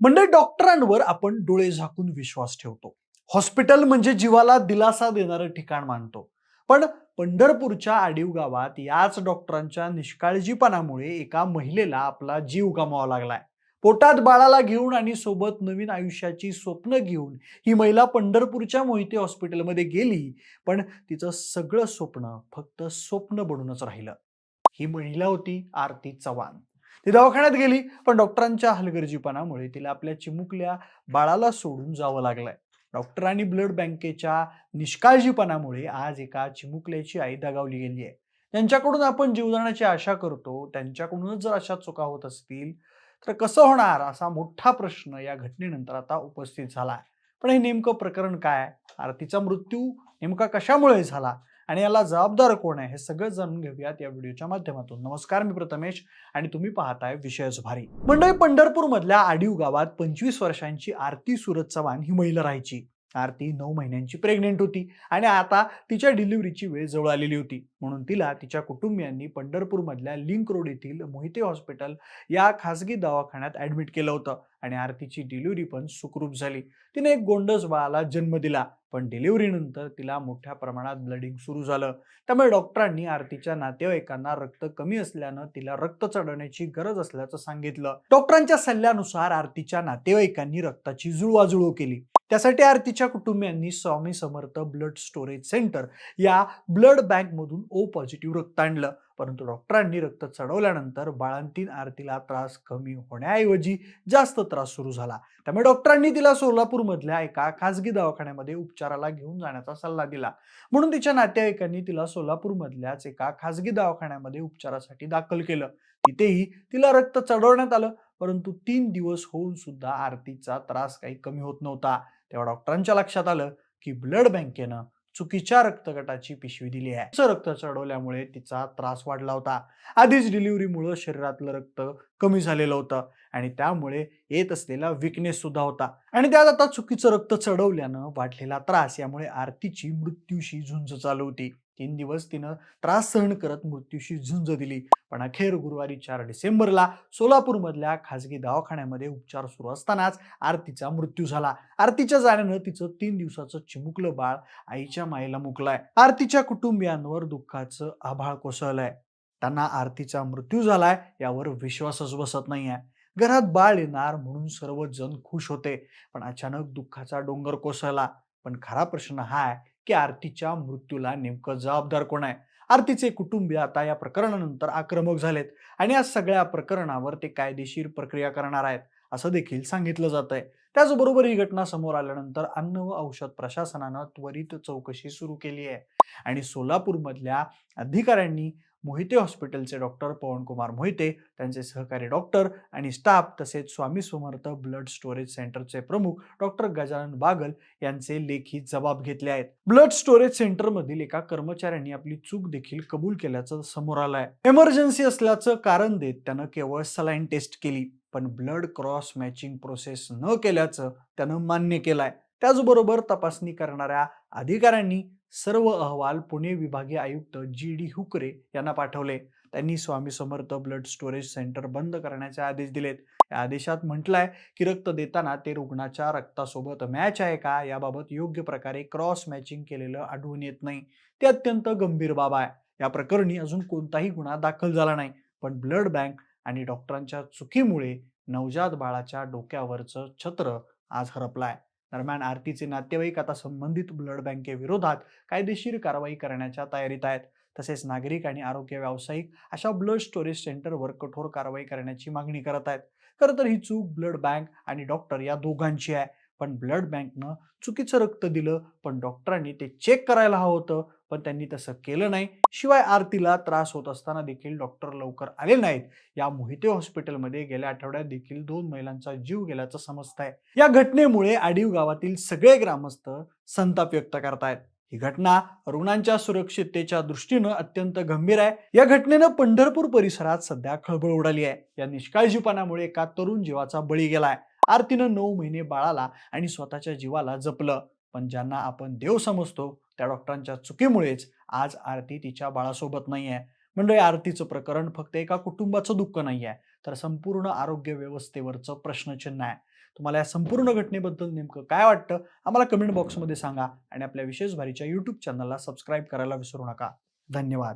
म्हणजे डॉक्टरांवर आपण डोळे झाकून विश्वास ठेवतो. हॉस्पिटल म्हणजे जीवाला दिलासा देणारं ठिकाण मानतो. पण पंढरपूरच्या आडीव गावात याच डॉक्टरांच्या निष्काळजीपणामुळे एका महिलेला आपला जीव गमावा लागलाय. पोटात बाळाला घेऊन आणि सोबत नवीन आयुष्याची स्वप्न घेऊन ही महिला पंढरपूरच्या मोहिते हॉस्पिटलमध्ये गेली पण तिचं सगळं स्वप्न फक्त स्वप्न बनूनच राहिलं. ही महिला होती आरती चव्हाण. ती दवाखान्यात गेली पण डॉक्टरांच्या हलगर्जीपणामुळे तिला आपल्या चिमुकल्या बाळाला सोडून जावं लागलंय. डॉक्टरांनी ब्लड बँकेच्या निष्काळजीपणामुळे आज एका चिमुकल्याची आई दगावली गेली आहे. त्यांच्याकडून आपण जीवदानाची आशा करतो त्यांच्याकडूनच जर अशा चुका होत असतील तर कसं होणार असा मोठा प्रश्न या घटनेनंतर आता उपस्थित झाला. पण हे नेमकं प्रकरण काय? आरतीचा मृत्यू नेमका कशामुळे झाला? आणि याला जबाबदार कोण आहे हे सगळं जाणून घेऊयात या व्हिडिओच्या माध्यमातून. नमस्कार मी प्रथमेश आणि तुम्ही पाहताय विषयच भारी मंडळी पंढरपूरमधल्या आडीव गावात पंचवीस वर्षांची आरती सुरत चव्हाण ही महिला राहायची. आरती नऊ महिन्यांची प्रेग्नेंट होती आणि आता तिच्या डिलिव्हरीची वेळ जवळ आलेली होती. म्हणून तिला तिच्या कुटुंबियांनी पंढरपूरमधल्या लिंक रोड येथील मोहिते हॉस्पिटल या खासगी दवाखान्यात ऍडमिट केलं होतं आणि आरतीची डिलिव्हरी पण सुखरूप झाली. तिने एक गोंडस बाळाला जन्म दिला. पण डिलिव्हरीनंतर तिला मोठ्या प्रमाणात ब्लडिंग सुरू झालं. त्यामुळे डॉक्टरांनी आरतीच्या नातेवाईकांना रक्त कमी असल्यानं तिला रक्त चढवण्याची गरज असल्याचं सांगितलं. डॉक्टरांच्या सल्ल्यानुसार आरतीच्या नातेवाईकांनी रक्ताची जुळवाजुळव केली. त्यासाठी आरतीच्या कुटुंबियांनी Swami Samarth blood storage centre या ब्लड बँकमधून ओ पॉझिटिव्ह रक्त आणलं. परंतु डॉक्टरांनी रक्त चढवल्यानंतर बाळंतीन आरतीला त्रास कमी होण्याऐवजी जास्त त्रास सुरू झाला. त्यामुळे डॉक्टरांनी तिला सोलापूरमधल्या एका खासगी दवाखान्यामध्ये उपचाराला घेऊन जाण्याचा सल्ला दिला. म्हणून तिच्या नातेवाईकांनी तिला सोलापूरमधल्याच एका खासगी दवाखान्यामध्ये उपचारासाठी दाखल केलं. तिथेही तिला रक्त चढवण्यात आलं. परंतु तीन दिवस होऊन सुद्धा आरतीचा त्रास काही कमी होत नव्हता. तेव्हा डॉक्टरांच्या लक्षात आलं की ब्लड बँकेनं चुकीच्या रक्तगटाची पिशवी दिली आहे. रक्त चढवल्यामुळे तिचा त्रास वाढला होता. आधीच डिलिव्हरीमुळं शरीरातलं रक्त कमी झालेलं होतं आणि त्यामुळे येत असलेला विकनेस सुद्धा होता. आणि त्यात आता चुकीचं रक्त चढवल्यानं वाढलेला त्रास यामुळे आरतीची मृत्यूशी झुंज चालू होती. तीन दिवस तिनं त्रास सहन करत मृत्यूशी झुंज दिली. पण अखेर गुरुवारी चार डिसेंबरला सोलापूरमधल्या खासगी दवाखान्यामध्ये उपचार सुरू असतानाच आरतीचा मृत्यू झाला. आरतीच्या जाण्यानं तिचं तीन दिवसाचं चिमुकलं बाळ आईच्या मायेला मुकलाय. आरतीच्या कुटुंबियांवर दुःखाचं आभाळ कोसळलंय. त्यांना आरतीचा मृत्यू झालाय यावर विश्वासच बसत नाहीये. घरात बाळ येणार म्हणून सर्वजण खुश होते पण अचानक दुःखाचा डोंगर कोसळला. पण खरा प्रश्न हा आहे की आरतीच्या मृत्यूला नेमकं जबाबदार कोण आहे? आरतीचे कुटुंबीय आता या प्रकरणानंतर आक्रमक झालेत आणि या सगळ्या प्रकरणावर ते कायदेशीर प्रक्रिया करणार आहेत असं देखील सांगितलं जात आहे त्याचबरोबर ही घटना समोर आल्यानंतर अन्न व औषध प्रशासनानं त्वरित चौकशी सुरू केली आहे आणि सोलापूरमधल्या अधिकाऱ्यांनी मोहिते हॉस्पिटलचे डॉक्टर पवनकुमार मोहिते त्यांचे सहकारी डॉक्टर आणि स्टाफ तसेच स्वामी समर्थ ब्लड स्टोरेज सेंटरचे प्रमुख डॉक्टर गजानन बागल यांचे लेखी जबाब घेतले आहेत. ब्लड स्टोरेज सेंटर मधील एका कर्मचाऱ्यांनी आपली चूक देखील कबूल केल्याचं समोर आलाय. एमर्जन्सी असल्याचं कारण देत त्यानं केवळ सलाईन टेस्ट केली पण ब्लड क्रॉस मॅचिंग प्रोसेस न केल्याचं त्यानं मान्य केलंय. त्याचबरोबर तपासणी करणाऱ्या अधिकाऱ्यांनी सर्व अहवाल पुणे विभागीय आयुक्त जी डी हुकरे यांना पाठवले. त्यांनी Swami Samarth blood storage centre बंद करण्याचे आदेश दिलेत. या आदेशात म्हटलंय की रक्त देताना ते रुग्णाच्या रक्तासोबत मॅच आहे का याबाबत योग्य प्रकारे क्रॉस मॅचिंग केलेलं आढळून येत नाही. ते अत्यंत गंभीर बाब आहे. या प्रकरणी अजून कोणताही गुन्हा दाखल झाला नाही. पण ब्लड बँक आणि डॉक्टरांच्या चुकीमुळे नवजात बाळाच्या डोक्यावरचं छत्र आज हरपलाय. दरम्यान आरतीचे नातेवाईक आता संबंधित ब्लड बँकेविरोधात कायदेशीर कारवाई करण्याच्या तयारीत आहेत. तसेच नागरिक आणि आरोग्य व्यावसायिक अशा ब्लड स्टोरेज सेंटरवर कठोर कारवाई करण्याची मागणी करत आहेत. खरं तर ही चूक ब्लड बँक आणि डॉक्टर या दोघांची आहे. पण ब्लड बँकनं चुकीचं रक्त दिलं पण डॉक्टरांनी ते चेक करायला हवं होतं. पण त्यांनी तसं केलं नाही. शिवाय आरतीला त्रास होत असताना देखील डॉक्टर लवकर आले नाहीत. या मोहिते हॉस्पिटलमध्ये गेल्या आठवड्यात देखील दोन महिलांचा जीव गेल्याचं समजत आहे. या घटनेमुळे आडीव गावातील सगळे ग्रामस्थ संताप व्यक्त करतायत. ही घटना रुग्णांच्या सुरक्षिततेच्या दृष्टीनं अत्यंत गंभीर आहे. या घटनेनं पंढरपूर परिसरात सध्या खळबळ उडाली आहे. या निष्काळजीपणामुळे एका तरुण जीवाचा बळी गेलाय. आरतीनं नऊ महिने बाळाला आणि स्वतःच्या जीवाला जपलं. पण ज्यांना आपण देव समजतो त्या डॉक्टरांच्या चुकीमुळेच आज आरती तिच्या बाळासोबत नाही आहे म्हणजे आरतीचं प्रकरण फक्त एका कुटुंबाचं दुःख नाही आहे तर संपूर्ण आरोग्य व्यवस्थेवरचं प्रश्नचिन्ह आहे. तुम्हाला या संपूर्ण घटनेबद्दल नेमकं काय वाटतं आम्हाला कमेंट बॉक्समध्ये सांगा आणि आपल्या विशेष भारीच्या यूट्यूब चॅनलला सबस्क्राईब करायला विसरू नका. धन्यवाद.